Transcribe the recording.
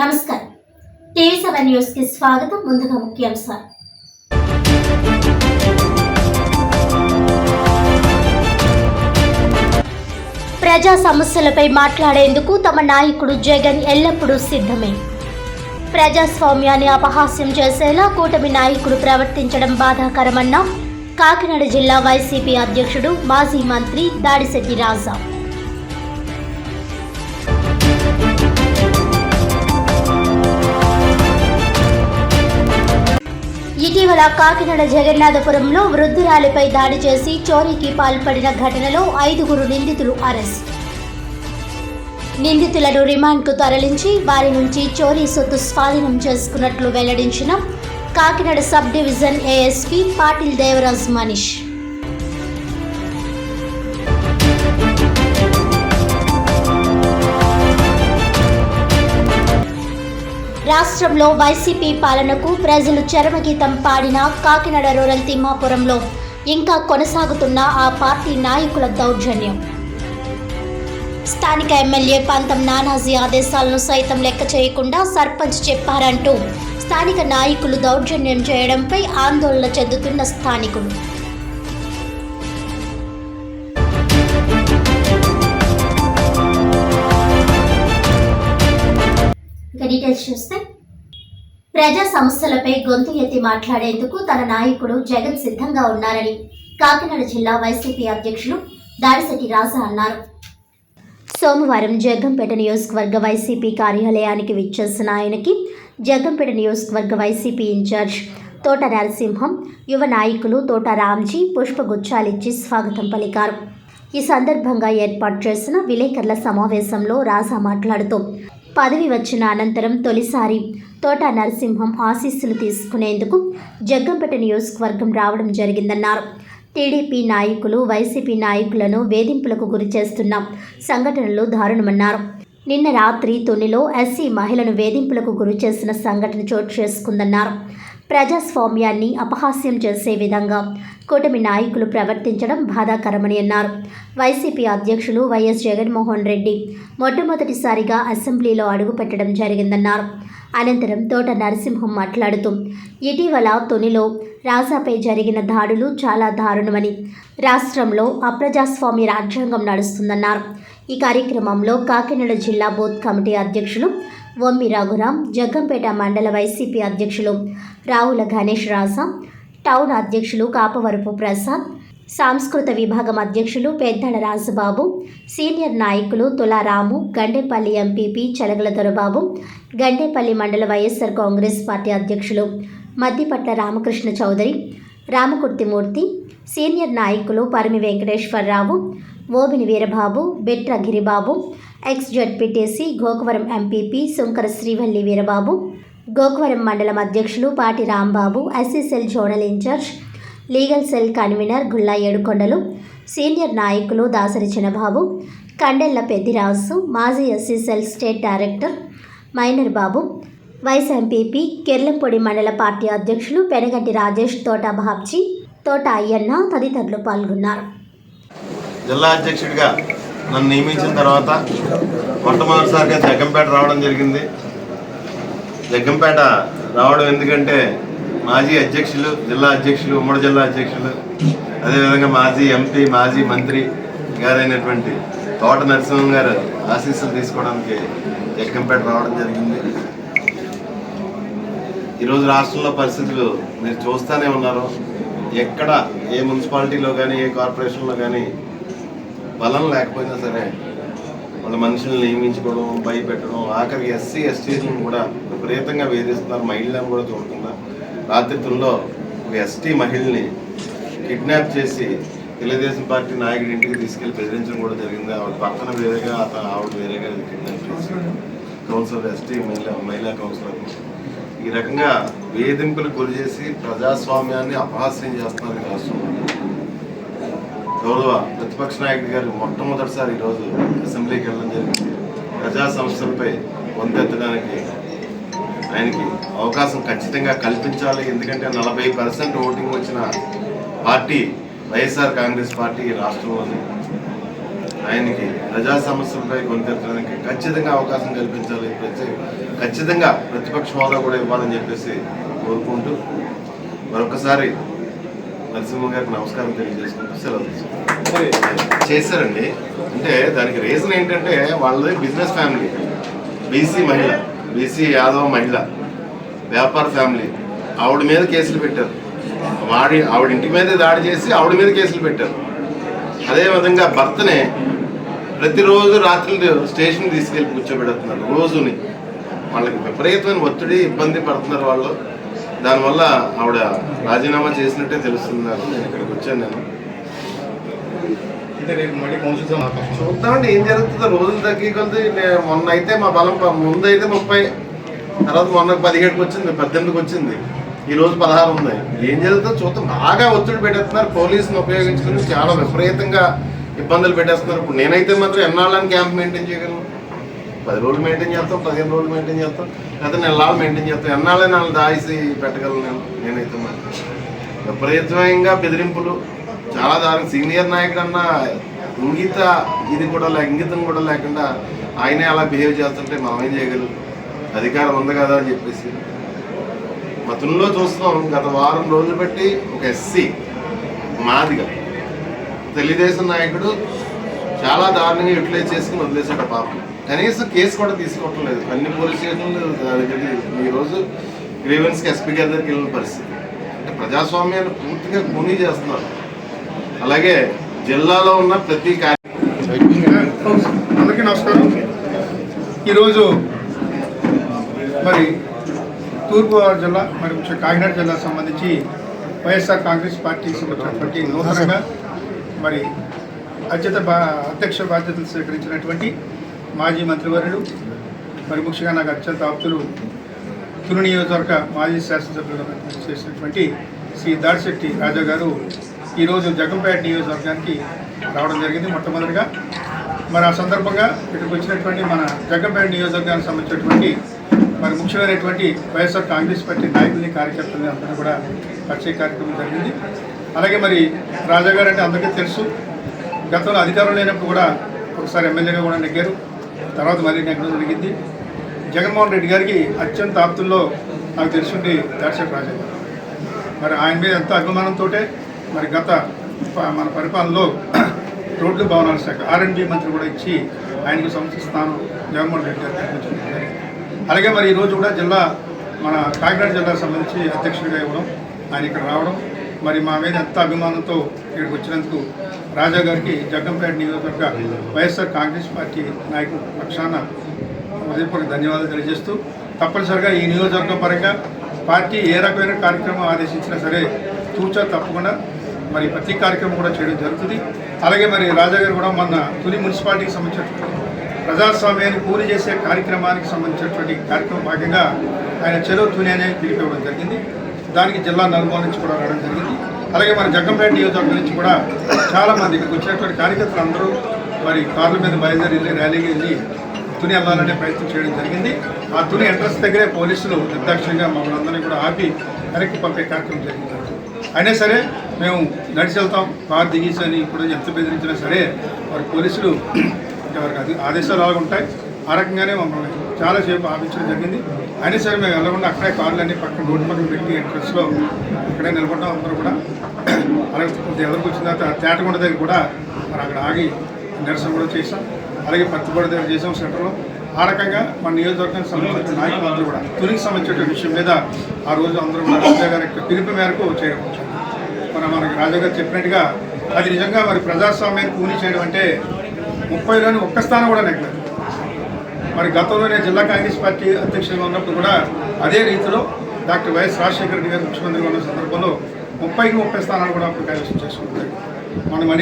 నమస్కారం. TV seven న్యూస్కి స్వాగతం ముందుగా ముఖ్యాంశాలు. ప్రజా సమస్యలపై మాట్లాడేందుకు తమ నాయకుడు జగన్ ఎల్లప్పుడూ సిద్ధమే. ప్రజాస్వామ్యాన్ని అపహాస్యం చేసేలా కూటమి నాయకుడు ప్రవర్తించడం బాధాకరమన్న కాకినాడ జిల్లా వైసీపీ అధ్యక్షుడు మాజీ మంత్రి దాడిశెట్టి రాజా. ఇటీవల కాకినాడ జగన్నాథపురంలో వృద్ధురాలిపై దాడి చేసి చోరీకి పాల్పడిన ఘటనలో ఐదుగురు నిందితులు అరెస్ట్. నిందితులను రిమాండ్కు తరలించి వారి నుంచి చోరీ సొత్తు స్వాధీనం చేసుకున్నట్లు వెల్లడించిన Kakinada sub division ASP Patil Devaraj Manish. రాష్ట్రంలో వైసీపీ పాలనకు ప్రజలు చరమగీతం పాడిన కాకినాడ రూరల్ తిమ్మాపురంలో ఇంకా కొనసాగుతున్న ఆ పార్టీ నాయకుల దౌర్జన్యం. స్థానిక ఎమ్మెల్యే పంతం నానాజీ ఆదేశాలను సైతం లెక్క చేయకుండా సర్పంచ్ చెప్పారంటూ స్థానిక నాయకులు దౌర్జన్యం చేయడంపై ఆందోళన చెందుతున్న స్థానికులు. డీటెయిల్స్ చూస్తే ప్రజా సమస్యలపై గొంతు ఎత్తి మాట్లాడేందుకు తన నాయకుడు జగన్ సిద్ధంగా ఉన్నారని కాకినాడ జిల్లా వైసీపీ అధ్యక్షులు దాడిశెట్టి రాజా అన్నారు. సోమవారం జగ్గంపేట నియోజకవర్గ వైసీపీ కార్యాలయానికి విచ్చేసిన ఆయనకి జగ్గంపేట నియోజకవర్గ వైసీపీ ఇన్ఛార్జ్ తోట నరసింహం యువ నాయకులు తోట రామ్జీ పుష్పగుచ్చాలిచ్చి స్వాగతం పలికారు. ఈ సందర్భంగా ఏర్పాటు చేసిన విలేకరుల సమావేశంలో రాజా మాట్లాడుతూ పదవి వచ్చిన అనంతరం తొలిసారి తోట నరసింహం ఆశీస్సులు తీసుకునేందుకు జగ్గంపేట నియోజకవర్గం రావడం జరిగిందన్నారు. టీడీపీ నాయకులు వైసీపీ నాయకులను వేధింపులకు గురి చేస్తున్న సంఘటనలు దారుణమన్నారు. నిన్న రాత్రి తొనిలో ఎస్సీ మహిళను వేధింపులకు గురి చేసిన సంఘటన చోటు చేసుకుందన్నారు. ప్రజాస్వామ్యాన్ని అపహాస్యం చేసే విధంగా కూటమి నాయకులు ప్రవర్తించడం బాధాకరమని అన్నారు. వైసీపీ అధ్యక్షులు వైఎస్ జగన్మోహన్ రెడ్డి మొట్టమొదటిసారిగా అసెంబ్లీలో అడుగుపెట్టడం జరిగిందన్నారు. అనంతరం తోట నరసింహం మాట్లాడుతూ ఇటీవల తొనిలో రాజాపై జరిగిన దాడులు చాలా దారుణమని రాష్ట్రంలో అప్రజాస్వామ్య రాజ్యాంగం నడుస్తుందన్నారు. ఈ కార్యక్రమంలో కాకినాడ జిల్లా బూత్ కమిటీ అధ్యక్షులు వమ్మి రఘురాం జగ్గంపేట మండల వైసీపీ అధ్యక్షులు రావుల గణేష్ రాసా టౌన్ అధ్యక్షులు కాపవరపు ప్రసాద్ సాంస్కృత విభాగం అధ్యక్షులు పెద్దల రాజబాబు సీనియర్ నాయకులు తులారాము గండేపల్లి ఎంపీపీ చలగల దొరబాబు గండేపల్లి మండల వైఎస్ఆర్ కాంగ్రెస్ పార్టీ అధ్యక్షులు మద్దిపట్ల రామకృష్ణ చౌదరి రామకుర్తిమూర్తి సీనియర్ నాయకులు Parimi Venkateswararao Obini Veerababu Betra Giribabu ex ZPTC Gokavaram MPP Shankara Srivalli Veerababu Gokavaram మండలం అధ్యక్షులు Pati Rambabu SC cell zonal incharge legal cell convener Gulla Edukondalu senior నాయకులు దాసరి చిన్నబాబు కండెల్ల పెద్దిరాజు మాజీ SC cell state director Minor Babu vice MPP Kerlampodi మండల party అధ్యక్షులు పెనగంటి రాజేష్ తోట బాబ్జీ తోట అయ్యన్న తదితరులు పాల్గొన్నారు. జిల్లా అధ్యక్షుడిగా నన్ను నియమించిన తర్వాత మొట్టమొదటిసారిగా జగ్గంపేట రావడం జరిగింది. జగ్గంపేట రావడం ఎందుకంటే మాజీ అధ్యక్షులు జిల్లా అధ్యక్షులు ఉమ్మడి జిల్లా అధ్యక్షులు అదేవిధంగా మాజీ ఎంపీ మాజీ మంత్రి గారైనటువంటి తోట నరసింహం గారు ఆశీస్సులు తీసుకోవడానికి జగ్గంపేట రావడం జరిగింది. ఈరోజు రాష్ట్రంలో పరిస్థితులు మీరు చూస్తూనే ఉన్నారు. ఎక్కడ ఏ మున్సిపాలిటీలో కానీ ఏ కార్పొరేషన్లో కానీ బలం లేకపోయినా సరే వాళ్ళ మనుషులను నియమించుకోవడం భయపెట్టడం ఆఖరికి ఎస్సీ ఎస్టీలను కూడా విపరీతంగా వేధిస్తున్నారు. మహిళలను కూడా చూడకుండా రాత్రితుల్లో ఒక ఎస్టీ మహిళని కిడ్నాప్ చేసి తెలుగుదేశం పార్టీ నాయకుడి ఇంటికి తీసుకెళ్ళి బెదిరించడం కూడా జరిగింది. ఆవిడ పక్కన వేరేగా అతను ఆవిడ వేరేగా కిడ్నాప్ చేసి కౌన్సిలర్ ఎస్టీ మహిళా మహిళా కౌన్సిలర్. ఈ రకంగా వేధింపులు గురి చేసి ప్రజాస్వామ్యాన్ని అపహాస్యం చేస్తున్నారు. రాష్ట్రంలో గౌరవ ప్రతిపక్ష నాయకుడి గారు మొట్టమొదటిసారి ఈరోజు అసెంబ్లీకి వెళ్ళడం జరిగింది. ప్రజా సంస్థలపై పొందెత్తడానికి ఆయనకి అవకాశం ఖచ్చితంగా కల్పించాలి. ఎందుకంటే నలభై పర్సెంట్ ఓటింగ్ వచ్చిన పార్టీ వైఎస్ఆర్ కాంగ్రెస్ పార్టీ రాష్ట్రంలోని. ఆయనకి ప్రజా సమస్యలపై గొంతెత్తడానికి ఖచ్చితంగా అవకాశం కల్పించాలి. ప్రతి ఖచ్చితంగా ప్రతిపక్ష హోదా కూడా ఇవ్వాలని చెప్పేసి కోరుకుంటూ మరొకసారి నరసింహ గారికి నమస్కారం తెలియజేసుకుంటూ సెలవు. చేశారండి. అంటే దానికి రీజన్ ఏంటంటే వాళ్ళది బిజినెస్ ఫ్యామిలీ బీసీ మహిళ బీసీ యాదవ్ మహిళ వ్యాపార ఫ్యామిలీ ఆవిడ మీద కేసులు పెట్టారు. వాడి ఆవిడ ఇంటి మీద దాడి చేసి ఆవిడ మీద కేసులు పెట్టారు. అదేవిధంగా భర్తనే ప్రతిరోజు రాత్రి స్టేషన్ తీసుకెళ్ళి కూర్చోబెడుతున్నారు. రోజుని వాళ్ళకి విపరీతమైన ఒత్తిడి ఇబ్బంది పడుతున్నారు వాళ్ళు. దానివల్ల ఆవిడ రాజీనామా చేసినట్టే తెలుస్తుంది నాకు నేను ఇక్కడికి వచ్చాను నేను. చూద్దామండి ఏం జరుగుతుందో రోజులు తగ్గి కొద్ది నే- మొన్న అయితే మా బలం ముందు అయితే ముప్పై తర్వాత మొన్న పదిహేడుకి వచ్చింది పద్దెనిమిదికి వచ్చింది. ఈ రోజు పదహారు ఉంది ఏం జరుగుతుందో చూద్దాం. బాగా ఒత్తిడి పెట్టేస్తున్నారు. పోలీసుని ఉపయోగించుకుని చాలా విపరీతంగా ఇబ్బందులు పెట్టేస్తున్నారు. ఇప్పుడు నేనైతే మాత్రం ఎన్నాళ్ళని క్యాంప్ మెయింటైన్ చేయగలను? పది రోజులు మెయింటైన్ చేస్తాం పదిహేను రోజులు మెయింటైన్ చేస్తాం లేకపోతే నెలలు మెయింటైన్ చేస్తాం. ఎన్నాళ్ళే నాలుగు దాయిసి పెట్టగలను నేను నేనైతే మాత్రం. విపరీతమైన బెదిరింపులు. చాలా దారుణం. సీనియర్ నాయకుడు అన్న ఇంగిత ఇది కూడా లేక ఇంగితం కూడా లేకుండా ఆయనే అలా బిహేవ్ చేస్తుంటే మనం ఏం చేయగలం అధికారం ఉంది కదా అని చెప్పేసి. మతంలో చూస్తున్నాం. గత వారం రోజులు పెట్టి ఒక ఎస్సీ మాదిగా తెలుగుదేశం నాయకుడు చాలా దారుణంగా యూటిలైజ్ చేసుకుని వదిలేశాడు పాపం. కనీసం కేసు కూడా తీసుకోవటం లేదు అన్ని పోలీస్ స్టేషన్లు దగ్గరికి ఈరోజు గ్రీవెన్స్కి ఎస్పీ గారి దగ్గరికి వెళ్ళిన పరిస్థితి. అంటే ప్రజాస్వామ్యాన్ని పూర్తిగా కూనీ చేస్తున్నారు. అలాగే జిల్లాలో ఉన్న ప్రతి అందరికీ నమస్కారం. ఈరోజు మరి తూర్పుగోదావరి జిల్లా మరి ముఖ్యంగా కాకినాడ జిల్లాకు సంబంధించి వైఎస్ఆర్ కాంగ్రెస్ పార్టీకి సంబంధించినటువంటి నూతనంగా మరి అధ్యత బా అధ్యక్ష బాధ్యతలు స్వీకరించినటువంటి మాజీ మంత్రివర్యులు మరి ముఖ్యంగా నాకు అత్యంత ఆప్తులు తులు నియోజకవర్గ మాజీ శాసనసభ్యులు చేసినటువంటి శ్రీ దాడిశెట్టి రాజా గారు ఈరోజు జగంపేట నియోజకవర్గానికి రావడం జరిగింది మొట్టమొదటిగా. మరి ఆ సందర్భంగా ఇక్కడికి వచ్చినటువంటి మన జగంపేట నియోజకవర్గానికి సంబంధించినటువంటి మరి ముఖ్యమైనటువంటి వైఎస్ఆర్ కాంగ్రెస్ పార్టీ నాయకుల్ని కార్యకర్తల్ని అందరూ కూడా పరిచయ కార్యక్రమం జరిగింది. అలాగే మరి రాజా గారు అంటే అందరికీ తెలుసు. గతంలో అధికారం లేనప్పుడు కూడా ఒకసారి ఎమ్మెల్యేగా కూడా నెగ్గారు. తర్వాత మరీ నెగ్గడం జరిగింది. జగన్మోహన్ రెడ్డి గారికి అత్యంత ఆప్తుల్లో నాకు తెలుసుండి దర్శక రాజా మరి ఆయన మీద ఎంత అభిమానంతో మరి గత మన పరిపాలనలో రోడ్లు భవనాల శాఖ ఆర్ఎండ్బి మంత్రి కూడా ఇచ్చి ఆయనకు సంస్థ స్థానం జగన్మోహన్ రెడ్డి గారు కల్పించడం అలాగే మరి ఈరోజు కూడా జిల్లా మన కాకినాడ జిల్లాకు సంబంధించి అధ్యక్షుడిగా ఇవ్వడం ఆయన ఇక్కడ రావడం మరి మా మీద ఎంత అభిమానంతో ఇక్కడికి వచ్చినందుకు రాజా గారికి జగ్గంపేట నియోజకవర్గ వైఎస్ఆర్ కాంగ్రెస్ పార్టీ నాయకుడు పక్షాన హృదయపూర్వక ధన్యవాదాలు తెలియజేస్తూ తప్పనిసరిగా ఈ నియోజకవర్గం పరంగా పార్టీ ఏ రకమైన కార్యక్రమం ఆదేశించినా సరే తూచా తప్పకుండా మరి ప్రతి కార్యక్రమం కూడా చేయడం జరుగుతుంది. అలాగే మరి రాజా గారు కూడా మొన్న తొలి మున్సిపాలిటీకి సంబంధించినటువంటి ప్రజాస్వామ్యాన్ని పూర్తి చేసే కార్యక్రమానికి సంబంధించినటువంటి కార్యక్రమం భాగంగా ఆయన చెలో తుని అనే పిలిపివ్వడం జరిగింది. దానికి జిల్లా నలుమూల నుంచి కూడా రావడం జరిగింది. అలాగే మన జగ్గంపేట నియోజకవర్గం నుంచి కూడా చాలా మంది ఇక్కడికి వచ్చినటువంటి కార్యకర్తలు అందరూ మరి కార్ల మీద బయలుదేరి వెళ్ళి ర్యాలీకి వెళ్ళి తుని వెళ్ళాలనే ప్రయత్నం చేయడం జరిగింది. ఆ తుని ఎంట్రన్స్ దగ్గరే పోలీసులు నిర్దాక్షిణ్యంగా మమ్మల్ని అందరినీ కూడా ఆపి వెనక్కి పంపే కార్యక్రమం జరిగింది. అయినా సరే మేము నడిచి వెళ్తాం. కారు దిగేసని ఇప్పుడు ఎంత బెదిరించినా సరే వారి పోలీసులు ఎవరికి వారికి అది ఆదేశాలు అలాగ ఉంటాయి ఆ రకంగానే మమ్మల్ని చాలాసేపు ఆపించడం జరిగింది. అయినా సరే మేము వెళ్ళకుండా అక్కడే కార్లన్నీ పక్కన రోడ్డు పక్కన పెట్టి ఎంట్రన్స్లో అక్కడే నిలబడ్డాం అందరూ కూడా. అలాగే కొద్దిగా ఎదురుకు వచ్చిన తర్వాత తేటగుండ దగ్గర కూడా మరి అక్కడ ఆగి నిరసన కూడా చేసాం అలాగే పత్తిపడి దగ్గర చేసాం సెంటర్లో. ఆ రకంగా మన నియోజకవర్గానికి సంబంధించిన నాయకులందరూ కూడా తొలికి సంబంధించిన విషయం మీద ఆ రోజు అందరూ కూడా రాజా గారి యొక్క పిలుపు మేరకు చేయడం మన మనకి రాజా గారు చెప్పినట్టుగా అది నిజంగా మరి ప్రజాస్వామ్యాన్ని కూలి చేయడం అంటే ముప్పైలోని ఒక్క స్థానం కూడా నెగ్గలేదు. మరి గతంలో నేను జిల్లా కాంగ్రెస్ పార్టీ అధ్యక్షులుగా ఉన్నప్పుడు కూడా అదే రీతిలో డాక్టర్ వైఎస్ రాజశేఖర రెడ్డి గారు ముఖ్యమంత్రిగా ఉన్న సందర్భంలో ముప్పైకి ముప్పై స్థానాలు కూడా అప్పుడు కైవసం చేసుకుంటారు మనం